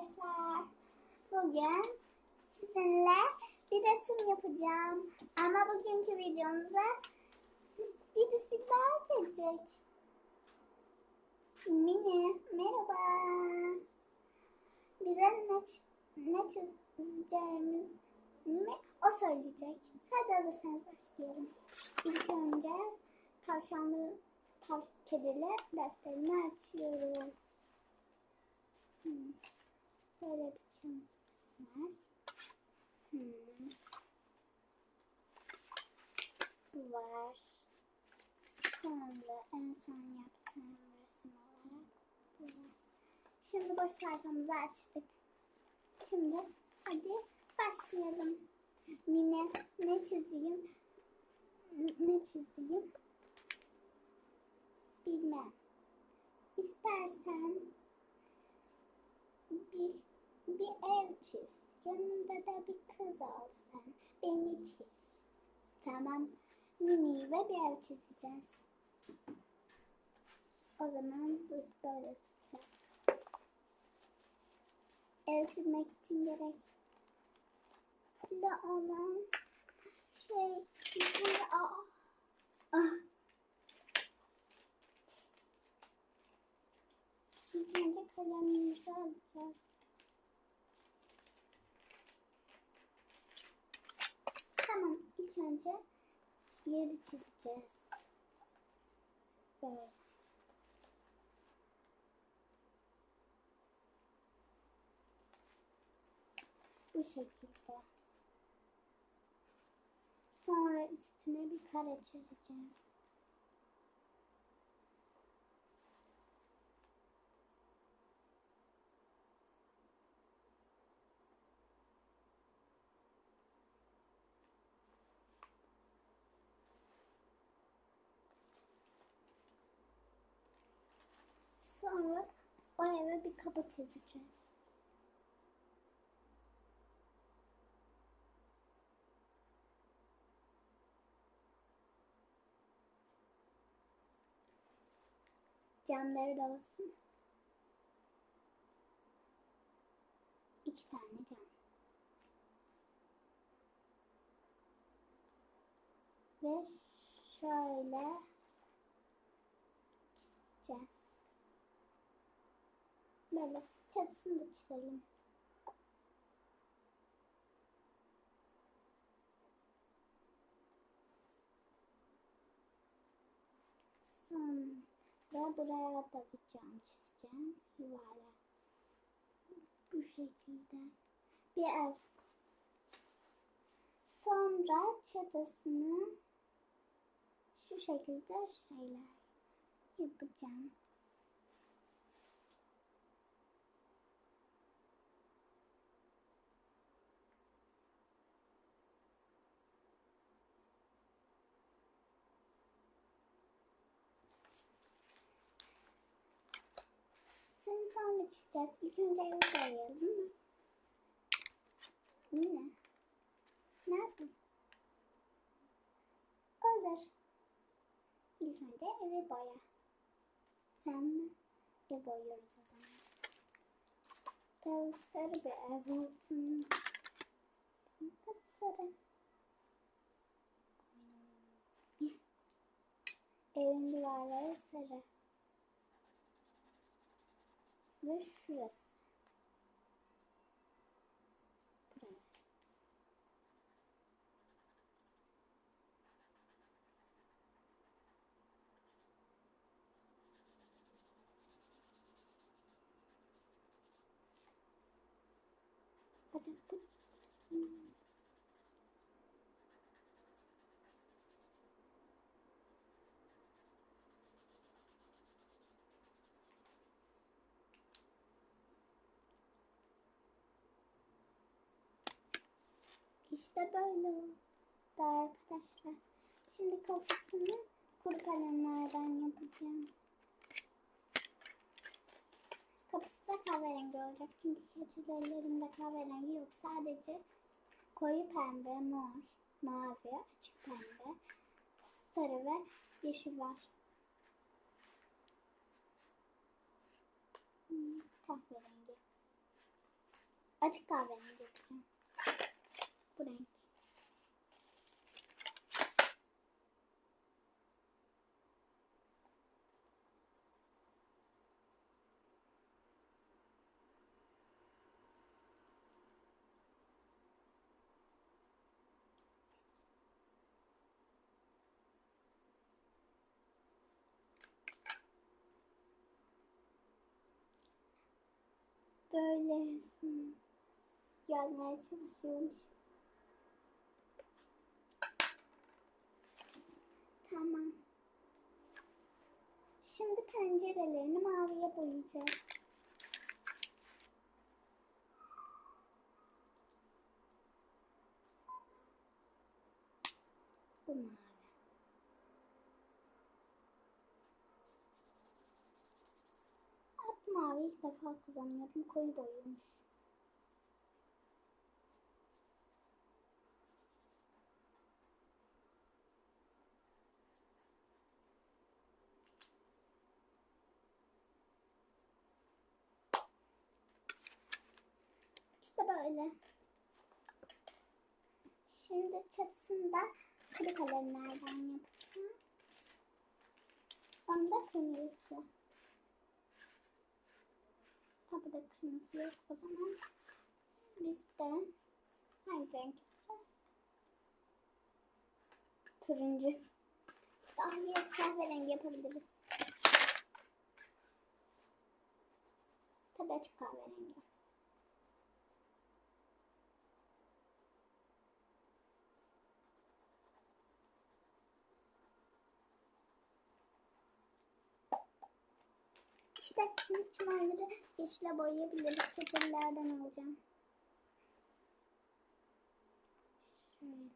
arkadaşlar. Bugün sizinle bir resim yapacağım. Ama bugünkü videomuza birisi daha gelecek. Mini, merhaba. Bize ne, ne çizeceğimizi o söyleyecek. Hadi hazırsanız başlayalım. İlk önce tavşanlı tav kedili defterini açıyoruz. Hmm. Böyle bir çizimiz var. Hmm. Bu var. Sonra en son yaptığım resim olarak bu var. Şimdi boş sayfamızı açtık. Şimdi hadi başlayalım. Mine ne çizeyim? Ne çizeyim? Bilmem. İstersen bir, bir ev çiz. Yanında da bir kız olsun. Beni çiz. Tamam. Mini ve bir ev çizeceğiz. O zaman bu böyle tutacağız. Ev çizmek için gerek da olan şey bir ah. İlk önce kalemimizi alacağız. Tamam, ilk önce yeri çizeceğiz. Böyle. Bu şekilde. Sonra üstüne bir kare çizeceğim. Sonra o eve bir kapı çizeceğiz. Camları da olsun. İki tane cam. Ve şöyle çizeceğiz. Böyle çatısını da çizelim. Sonra buraya da bir cam çizeceğim. Yuvarlak. Bu şekilde. Bir ev. Sonra çatısını şu şekilde şeyler yapacağım. Sonra çizeceğiz. İlk önce evi boyayalım mı? Yine. Ne yapayım? Olur. İlk önce evi boya. Sen mi? Ev boyuyoruz o zaman. Ev sarı bir ev olsun. Sarı. Evin duvarları sarı. Ve şurası. Buraya. Hadi. Hmm. İşte böyle oldu arkadaşlar. Şimdi kapısını kuru kalemlerden yapacağım. Kapısı da kahverengi olacak. Çünkü keçilerimde kahverengi yok. Sadece koyu pembe, mor, mavi, açık pembe, sarı ve yeşil var. Hmm, kahverengi. Açık kahverengi yapacağım. Bu renk. Böyle hmm, yazmaya çalışıyormuş. Tamam. Şimdi pencerelerini maviye boyayacağız. Bu mavi. At mavi ilk defa kullanıyorum. Koyu boyaymış. İşte böyle. Şimdi çatısında kuru kalemlerden yapacağım. Onda kırmızısı. Ha bu da kırmızı yok o zaman. Biz de hangi renk yapacağız? Turuncu. Daha kahverengi yapabiliriz. Tabii açık kahverengi. İşte şimdi çimenleri yeşile boyayabiliriz. Köpürlerden alacağım. Şöyle.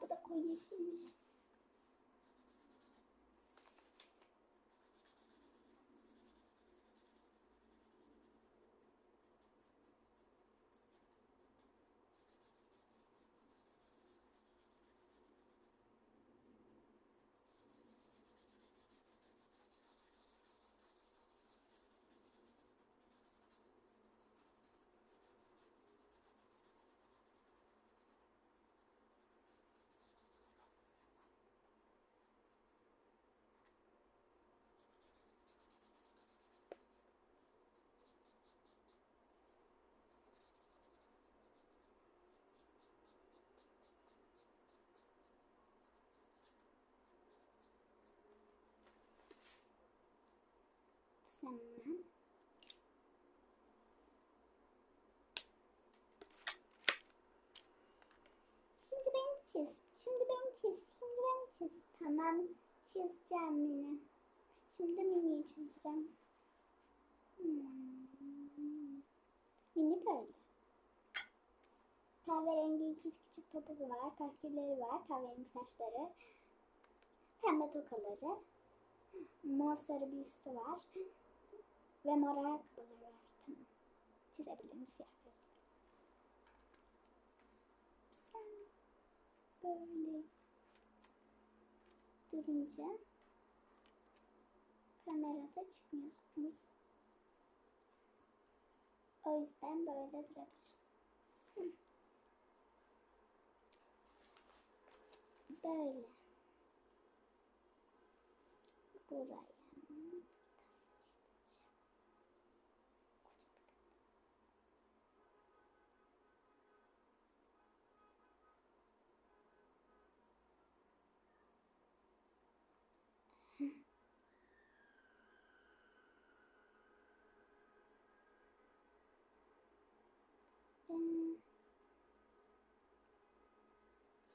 Bu da koyu yeşilmiş. Tamam. Şimdi beni çiz. Şimdi beni çiz. Şimdi beni çiz. Tamam. Çizeceğim Mini. Şimdi Mini'yi çizeceğim. Hmm. Mini böyle. Kahverengi iki küçük topuzu var. Kakilleri var. Kahverengi saçları. Pembe tokaları. Mor sarı bir üstü var. Ve mor ayakkabıları var. Tamam. Çizebilirim siyah göz. Sen böyle durunca kamerada çıkmıyorsunuz. O yüzden böyle durabilir. Hı. Böyle. Buraya. Ve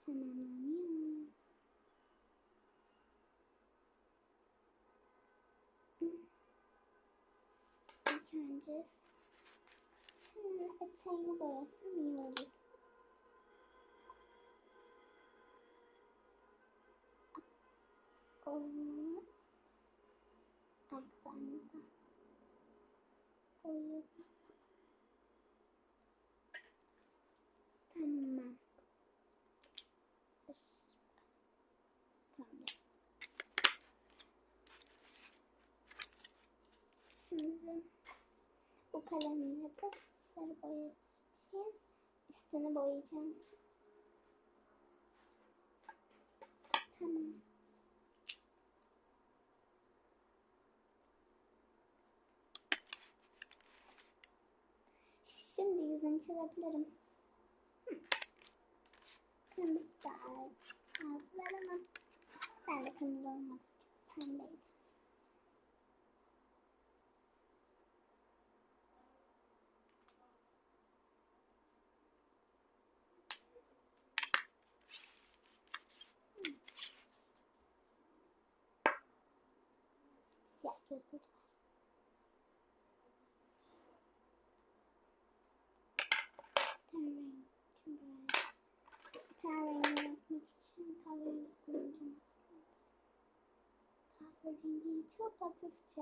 tamamlanıyor. İlk önce şöyle eteğini boyasam iyi olur. Onu ayaklarını da. Dur. Tamam. Şimdi bu kalemle de sarı boya için üstünü boyayacağım. Tamam. Şimdi yüzünü çizebilirim. Kırmızı da az var ama ben de kırmızı olmadı. Pembeydi. Siyah gözlük var. Ten renk. Şimdi ten rengi yapmak için kahverengi kullanacağım aslında. Kahverengiyi çok hafifçe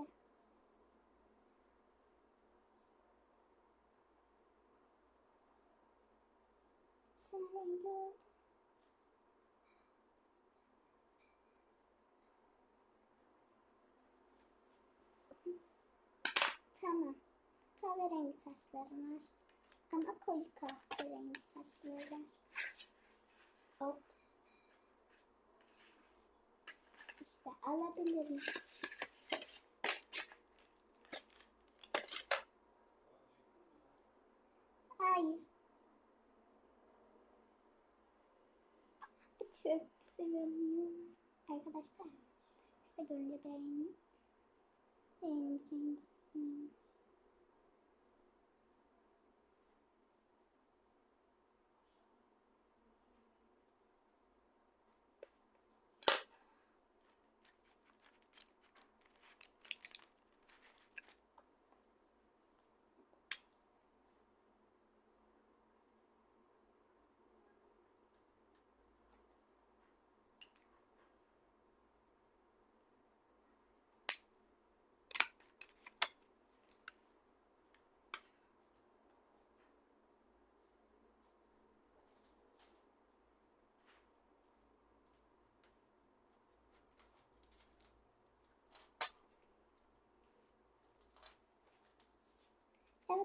ten rengi oldu. Tamam. Kahverengi saçlarım var. Ama koyu kahverengi saçları var. Hop. İşte alabilirim. Hayır. Çok oluyor. Arkadaşlar size görünce beğenin. Beğeneceğinizi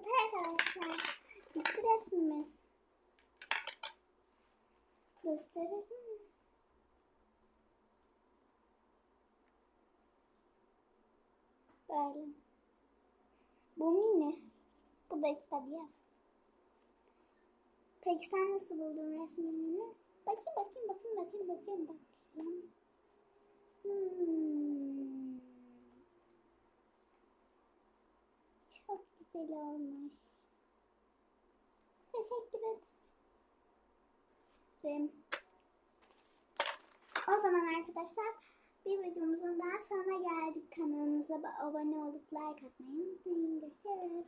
Evet arkadaşlar. Bitti resmimiz. Gösterelim mi? Böyle. Bu mini. Bu da istediği. Peki sen nasıl buldun resmini? Bakayım bakayım bakayım bakayım bakayım bakayım. Hmm. Çok güzel olmuş. Teşekkür ederim. O zaman arkadaşlar bir videomuzun daha sonuna geldik. Kanalımıza abone olup like atmayı unutmayın. Görüşürüz.